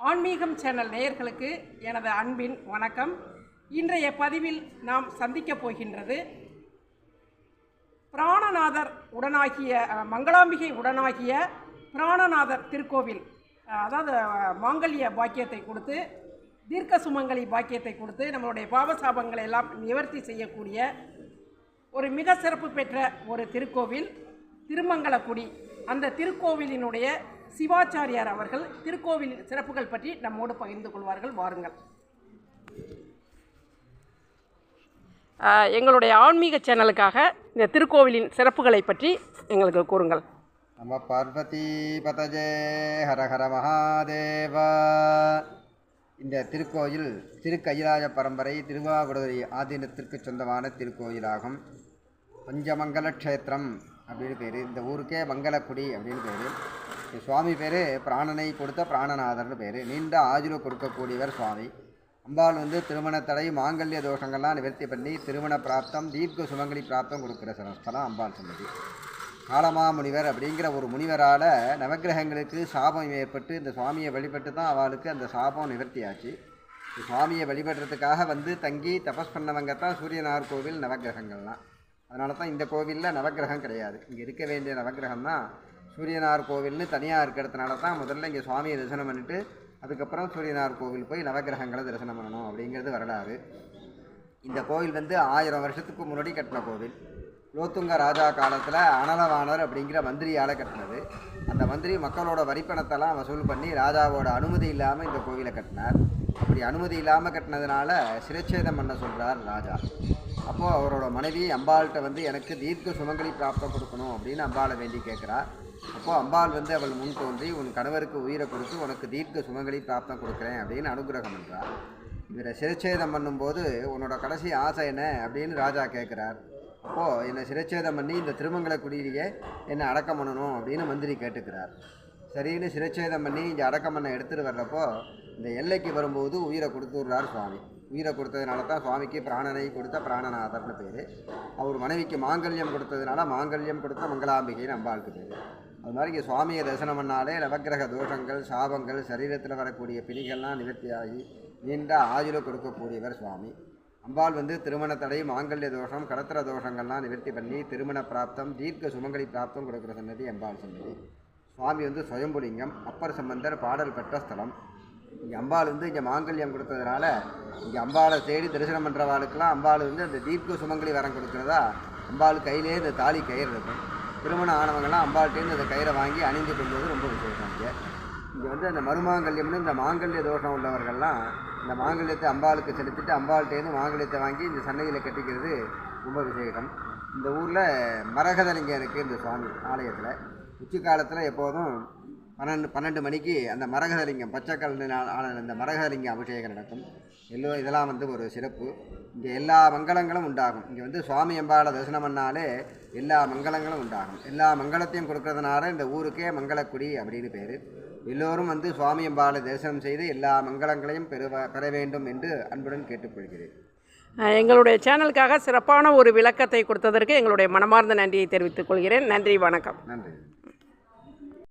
ஆன்மீகம் சேனல் நேயர்களுக்கு எனது அன்பின் வணக்கம். இன்றைய பதிவில் நாம் சந்திக்கப் போகின்றது பிராணநாதர் உடனாகிய மங்களாம்பிகை உடனாகிய பிராணநாதர் திருக்கோவில் அதாவது மாங்கல்ய பாக்கியத்தை கொடுத்து தீர்க்க சுமங்கலி பாக்கியத்தை கொடுத்து நம்மளுடைய பாவசாபங்களை எல்லாம் நிவர்த்தி செய்யக்கூடிய ஒரு மிக சிறப்பு பெற்ற ஒரு திருக்கோவில் திருமங்கலக்குடி. அந்த திருக்கோவிலினுடைய சிவாச்சாரியார் அவர்கள் திருக்கோவிலின் சிறப்புகள் பற்றி நம்மோடு பகிர்ந்து கொள்வார்கள். வாருங்கள். எங்களுடைய ஆன்மீக சேனலுக்காக இந்த திருக்கோவிலின் சிறப்புகளை பற்றி எங்களுக்கு கூறுங்கள். நம பார்வதி பதஜே ஹரஹர மகாதேவா. இந்த திருக்கோயில் திருக்கயிலாய பரம்பரை திருவாவடுதுறை ஆதீனத்திற்கு சொந்தமான திருக்கோயிலாகும். பஞ்சமங்கல க்ஷேத்திரம் அப்படின்னு பேர். இந்த ஊருக்கே மங்களக்குடி அப்படின்னு பேர். சுவாமி பேர் பிராணனை கொடுத்த பிராணநாதர்னு பேர். நீண்ட ஆஜில கொடுக்கக்கூடியவர் சுவாமி. அம்பாள் வந்து திருமண தடை மாங்கல்ய தோஷங்கள்லாம் நிவர்த்தி பண்ணி திருமண பிராப்தம் தீர்க்க சுமங்கலி பிராப்தம் கொடுக்குற ஸ்தலம் அம்பாள் சன்னதி. காலமா முனிவர் அப்படிங்கிற ஒரு முனிவரால் நவக்கிரகங்களுக்கு சாபம் ஏற்பட்டு இந்த சுவாமியை வழிபட்டு தான் அவளுக்கு அந்த சாபம் நிவர்த்தியாச்சு. சுவாமியை வழிபடுறதுக்காக வந்து தங்கி தபஸ் பண்ணவங்க தான் சூரியனார் கோவில் நவக்கிரகங்கள்லாம். அதனால தான் இந்த கோவிலில் நவக்கிரகம் கிடையாது. இங்கே இருக்க வேண்டிய நவக்கிரகம் தான் சூரியனார் கோவில்னு தனியாக இருக்கிறதுனால தான் முதல்ல இங்கே சுவாமியை தரிசனம் பண்ணிட்டு அதுக்கப்புறம் சூரியனார் கோவில் போய் நவக்கிரகங்களை தரிசனம் பண்ணணும் அப்படிங்கிறது வரலாறு. இந்த கோவில் வந்து ஆயிரம் வருஷத்துக்கு முன்னாடி கட்டின கோவில். லோத்துங்க ராஜா காலத்தில் அனலவாணர் அப்படிங்கிற மந்திரியால் கட்டினது. அந்த மந்திரி மக்களோட வரிப்பணத்தெல்லாம் வசூல் பண்ணி ராஜாவோட அனுமதி இல்லாமல் இந்த கோவிலை கட்டினார். அப்படி அனுமதி இல்லாமல் கட்டினதுனால சிரச்சேதம் பண்ண சொல்கிறார் ராஜா. அப்போது அவரோட மனைவி அம்பாள்கிட்ட வந்து எனக்கு தீர்க்க சுமங்கலி பிராப்தம் கொடுக்கணும் அப்படின்னு அம்பாளை வேண்டி கேட்குறார் அப்போது அம்பாள் வந்து அவள் முன் தோன்றி உன் கணவருக்கு உயிரை கொடுத்து உனக்கு தீர்க்க சுமங்கலி பிராப்தம் கொடுக்குறேன் அப்படின்னு அனுகிரகம் பண்ணுறார் இவரை சிரச்சேதம் பண்ணும்போது உன்னோட கடைசி ஆசை என்ன? அப்படின்னு ராஜா கேட்குறார் அப்போது என்னை சிரச்சேதம் பண்ணி இந்த திருமங்கலக்குடியிலேயே என்னை அடக்கம் பண்ணணும் அப்படின்னு மந்திரி கேட்டுக்கிறார். சரின்னு சிரச்சேதம் பண்ணி இங்கே அடக்கம் பண்ண எடுத்துகிட்டு வர்றப்போ இந்த எல்லைக்கு வரும்போது உயிரை கொடுத்துடுறார் சுவாமி. உயிரை கொடுத்ததுனால தான் சுவாமிக்கு பிராணனை கொடுத்த பிராணநாதர்னு பேர். அவர் மனைவிக்கு மாங்கல்யம் கொடுத்ததுனால மாங்கல்யம் கொடுத்த மங்களாம்பிகைன்னு அம்பாளுக்கு பேர். அது மாதிரி இங்கே சுவாமியை தரிசனம் பண்ணாலே நவக்கிரக தோஷங்கள் சாபங்கள் சரீரத்தில் வரக்கூடிய பிணிகள்லாம் நிவர்த்தியாகி நீண்ட ஆயுள கொடுக்கக்கூடியவர் சுவாமி. அம்பாள் வந்து திருமண தடை மாங்கல்ய தோஷம் கடத்திர தோஷங்கள்லாம் நிவர்த்தி பண்ணி திருமண பிராப்தம் தீர்க்க சுமங்கலி பிராப்தம் கொடுக்குற சன்னதி அம்பாள் சன்னதி. சுவாமி வந்து சுயம்புலிங்கம் அப்பர் சம்பந்தர் பாடல் பெற்ற ஸ்தலம். இங்கே அம்பாள் வந்து இங்கே மாங்கல்யம் கொடுத்ததுனால இங்கே அம்பாளை தேடி தரிசனம் பண்ணுறவாளுக்கெல்லாம் அம்பாள் வந்து அந்த தீர்க்க சுமங்கலி வரம் கொடுக்குறதா? அம்பாள் கையிலே இந்த தாலி கயிறு இருக்கும் திருமணம் ஆனவங்கெல்லாம் அம்பாள்கிட்டேருந்து அந்த கயிறை வாங்கி அணிந்து கொள்வது ரொம்ப விசேஷம் இங்கே. இங்கே வந்து அந்த மருமாங்கல்யம்னு இந்த மாங்கல்ய தோஷம் உள்ளவர்கள்லாம் இந்த மாங்கல்யத்தை அம்பாளுக்கு செலுத்திட்டு அம்பாள்கிட்டேருந்து மாங்கல்யத்தை வாங்கி இந்த சன்னதியில் கட்டிக்கிறது ரொம்ப விசேஷம். இந்த ஊரில் மரகதலிங்கம் இருக்குது இந்த சுவாமி ஆலயத்தில். உச்சி காலத்தில் எப்போதும் பன்னெண்டு பன்னெண்டு மணிக்கு அந்த மரகதலிங்கம் பச்சைக்கல்லினால் ஆன அந்த மரகதலிங்க அபிஷேகம் நடக்கும். எல்லோ இதெல்லாம் வந்து ஒரு சிறப்பு. இங்கே எல்லா மங்களங்களும் உண்டாகும். இங்கே வந்து சுவாமி அம்பாளை தரிசனம் பண்ணாலே எல்லா மங்களங்களும் உண்டாகும். எல்லா மங்களத்தையும் கொடுக்கறதுனால இந்த ஊருக்கே மங்களக்குடி அப்படின்னு பேர். எல்லோரும் வந்து சுவாமி அம்பாளை தரிசனம் செய்து எல்லா மங்களங்களையும் பெறுவ பெற வேண்டும் என்று அன்புடன் கேட்டுக்கொள்கிறேன். எங்களுடைய சேனலுக்காக சிறப்பான ஒரு விளக்கத்தை கொடுத்ததற்கு எங்களுடைய மனமார்ந்த நன்றியை தெரிவித்துக் கொள்கிறேன். நன்றி வணக்கம். நன்றி.